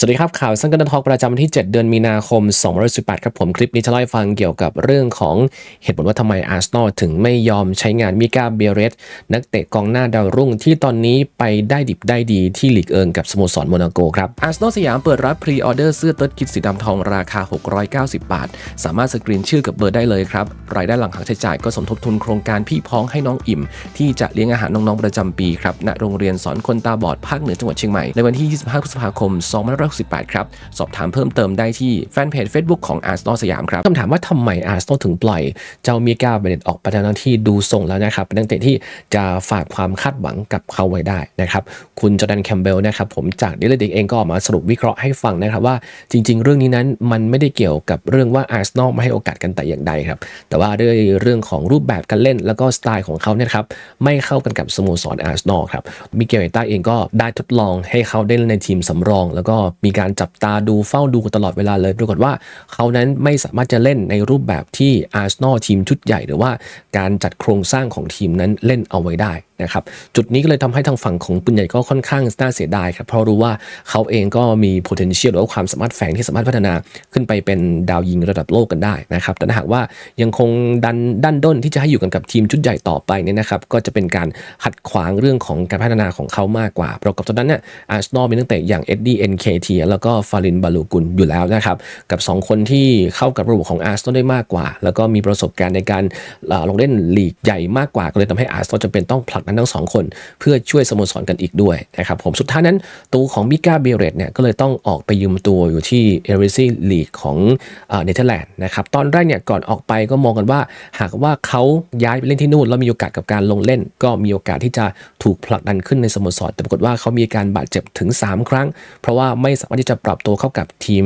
สวัสดีครับข่าวสั้นกันทอกประจำวันที่ 7 เดือนมีนาคม2018ครับผมคลิปนี้จะเล่าให้ฟังเกี่ยวกับเรื่องของเหตุผลว่าทำไมอาร์เซนอลถึงไม่ยอมใช้งานมิกาเบเรสนักเตะกองหน้าดาวรุ่งที่ตอนนี้ไปได้ดิบได้ดีที่ลีกเอิงกับสโมสรโมนาโกครับอาร์เซนอลสยามเปิดรับพรีออเดอร์เสื้อเติร์ดคิดสีดำทองราคา 690 บาท สามารถสกรีนชื่อกับเบอร์ได้เลยครับรายได้หลังหักใช้จ่ายก็สมทบทุนโครงการพี่พ้องให้น้องอิ่ม ที่จะเลี้ยงอาหารน้องๆประจำปีครับณโรงเรียนสอนคนตาบอดภาคเหนือจังหวัดเชียงใหม่ในวันที่ 25 พฤษภาคม2568 ครับ สอบถามเพิ่มเติมได้ที่แฟนเพจ Facebook ของ a r s e n a l สยามครับคำถามว่าทำไม a r s e n a l ถึงปล่อย เจ้ามีกาเบเนตออกไปทั้งที่ดูทรงแล้วนะครับ เป็นนักเตะที่จะฝากความคาดหวังกับเขาไว้ได้นะครับ คุณจอแดนแคมเบลนะครับผมจากเดลเด็กเองก็ออกมาสรุปวิเคราะห์ให้ฟังนะครับว่าจริง ๆ เรื่องนี้นั้นมันไม่ได้เกี่ยวกับเรื่องว่า a r s e n a l ไม่ให้โอกาสกันแต่อย่างใดครับ แต่ว่าด้วยเรื่องของรูปแบบการเล่นแล้วก็สไตล์ของเขาเนี่ยครับไม่เข้ากันกับสโมสรอาร์เซนอลครับมิเกลเอต้าเองก็ได้ทดลองให้เขาได้เล่นในทีมสำรอง แล้วก็มีการจับตาดูเฝ้าดูตลอดเวลาเลยปรากฏว่าเขานั้นไม่สามารถจะเล่นในรูปแบบที่อาร์เซนอลทีมชุดใหญ่ หรือว่าการจัดโครงสร้างของทีมนั้นเล่นเอาไว้ได้ นะครับจุดนี้ก็เลยทำให้ทางฝั่งของปุญใหญ่ก็ค่อนข้างน่าเสียดายครับเพราะรู้ว่าเขาเองก็มี potential หรือว่าความสามารถแฝงที่สามารถพัฒนาขึ้นไปเป็นดาวยิงระดับโลกกันได้นะครับแต่ถ้าหากว่ายังคงดันดันด้นที่จะให้อยู่กันกับทีมชุดใหญ่ต่อไปเนี่ยนะครับก็จะเป็นการขัดขวางเรื่องของการพัฒนาของเขามากกว่าประกอบตอนนั้นเนี่ยอาร์เซนอลมีตั้งแต่อย่างเอ็ดดี้เอ็นเคทีแล้วก็ฟารินบาลูกุลอยู่แล้วนะครับกับ 2 คนที่เข้ากับระบบของอาร์เซนอลได้มากกว่า แล้วก็มีประสบการณ์ในการลงเล่นลีกใหญ่มากกว่าก็เลยทำให้อาร์เซนอลจำเป็นต้องผลักดันทั้งสองคน เพื่อช่วยสโมสรกันอีกด้วยนะครับผมสุดท้ายนั้นตัวของมิก้าเบเรตเนี่ยก็เลยต้องออกไปยืมตัวอยู่ที่เอริซีลีกของเนเธอร์แลนด์นะครับตอนแรกเนี่ยก่อนออกไปก็มองกันว่า หากว่าเขาย้ายไปเล่นที่นู่นแล้วมีโอกาสกับการลงเล่น ก็มีโอกาสที่จะถูกผลักดันขึ้นในสโมสร แต่ปรากฏว่าเขามีการบาดเจ็บถึง 3 ครั้ง เพราะว่าไม่สามารถที่จะปรับตัวเข้ากับทีม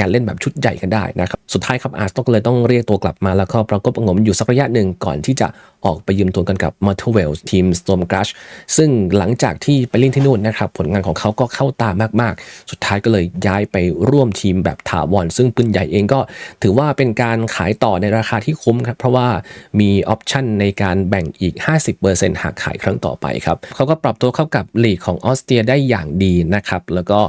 การเล่นแบบชุดใหญ่กันได้นะครับสุดท้ายครับอาร์เซนอก็เลยต้องเรียกตัวกลับมาแล้วก็ประกบประงมอยู่สักระยะหนึ่งก่อนที่จะออกไปยืมตัวกันกับมาร์ทเวลทีมสโตมกรัชซึ่งหลังจากที่ไปเล่นที่นู่นนะครับ ผลงานของเขาก็เข้าตามากๆ สุดท้ายก็เลยย้ายไปร่วมทีมแบบถาวรซึ่งปืนใหญ่เองก็ถือว่าเป็นการขายต่อในราคาที่คุ้มครับ เพราะว่ามีออปชันในการแบ่งอีก 50%หากขายครั้งต่อไปครับเขาก็ปรับตัวเข้ากับลีกของออสเตรียได้อย่างดีนะครับแล้วก็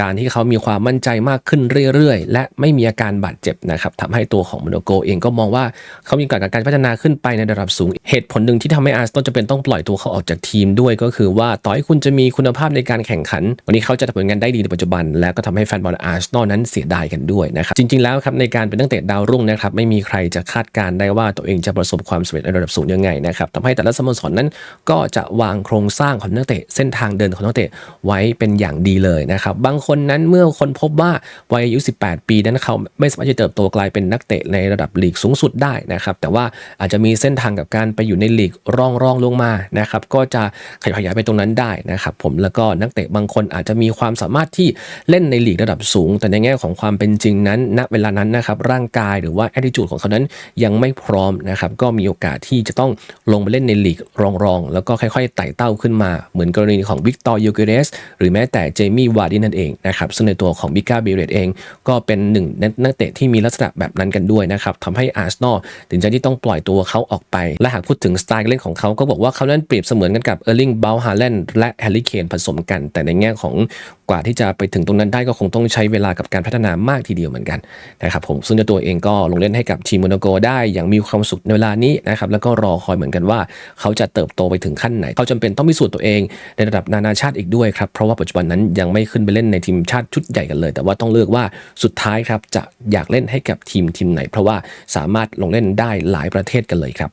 การที่เขามีความมั่นใจมากขึ้นเรื่อยๆ และไม่มีอาการบาดเจ็บนะครับทำให้ตัวของโมโนโกเองก็มองว่าเขามีการการพัฒนาขึ้นไปในระดับสูง เหตุผลหนึ่งที่ทำให้อาร์เซนอลจะเป็นต้องปล่อยตัวเขาออกจากทีมด้วยก็คือว่าต่อให้คุณจะมีคุณภาพในการแข่งขัน วันนี้เขาจะทำผลงานได้ดีในปัจจุบัน และก็ทำให้แฟนบอลอาร์เซนอลนั้นเสียดายกันด้วยนะครับจริงๆแล้วครับในการเป็นตั้งแต่ดาวรุ่งนะครับไม่มีใครจะคาดการได้ว่าตัวเองจะประสบความสำเร็จในระดับสูงยังไงนะครับทำให้แต่ละสโมสรนั้นก็จะวางโครงสร้างของนักเตะเส้นทางเดินของนักเตะไว้เป็นอย่างดีเลยนะครับบางคนนั้นเมื่อคนพบว่าวัยอายุ 18 ปีนั้นเขาไม่สามารถจะเติบโตกลายเป็นนักเตะในระดับลีกสูงสุดได้นะครับ แต่ว่าอาจจะมีเส้นทางกับการไปอยู่ในลีกรองรองลงมานะครับ ก็จะขยายไปตรงนั้นได้นะครับ ผมแล้วก็นักเตะบางคนอาจจะมีความสามารถที่เล่นในลีกระดับสูง แต่ในแง่ของความเป็นจริงนั้น ณเวลานั้นนะครับร่างกายหรือว่าแอดดิจูดของเขานั้นยังไม่พร้อมนะครับ ก็มีโอกาสที่จะต้องลงไปเล่นในลีกรองรองแล้วก็ค่อยๆไต่เต้าขึ้นมา เหมือนกรณีของวิกตอร์ยูเกเรสหรือแม้แต่เจมี่วาร์ดินนั่นเองนะครับซึ่งในตัวของบิก้าเบเรตเอง ก็เป็นหนึ่งนักเตะที่มีลักษณะแบบนั้นกันด้วยนะครับทำให้อาร์เซนอลถึงจะที่ต้องปล่อยตัวเขาออกไป และหากพูดถึงสไตล์เล่นของเขาก็บอกว่าเขานั้นเปรียบเสมือนกันกับเออร์ลิงเบลฮาแลนด์และแฮร์รี่เคนผสมกัน แต่ในแง่ของกว่าที่จะไปถึงตรงนั้นได้ก็คงต้องใช้เวลากับการพัฒนามากทีเดียวเหมือนกันนะครับผมซึ่งตัวเองก็ลงเล่นให้กับทีมโมนาโกได้อย่างมีความสุขในเวลานี้นะครับแล้วก็รอคอยเหมือนกันว่า เขาจะเติบโตไปถึงขั้นไหน เขาจำเป็นต้องพิสูจน์ตัวเองในระดับนานาชาติอีกด้วยครับเพราะว่าปัจจุบันนั้นยังไม่ขึ้นไปเล่นในทีมชาติชุดใหญ่กันเลย แต่ว่าต้องเลือกว่าสุดท้ายครับจะอยากเล่นให้กับทีมทีมไหน เพราะว่าสามารถลงเล่นได้หลายประเทศกันเลยครับ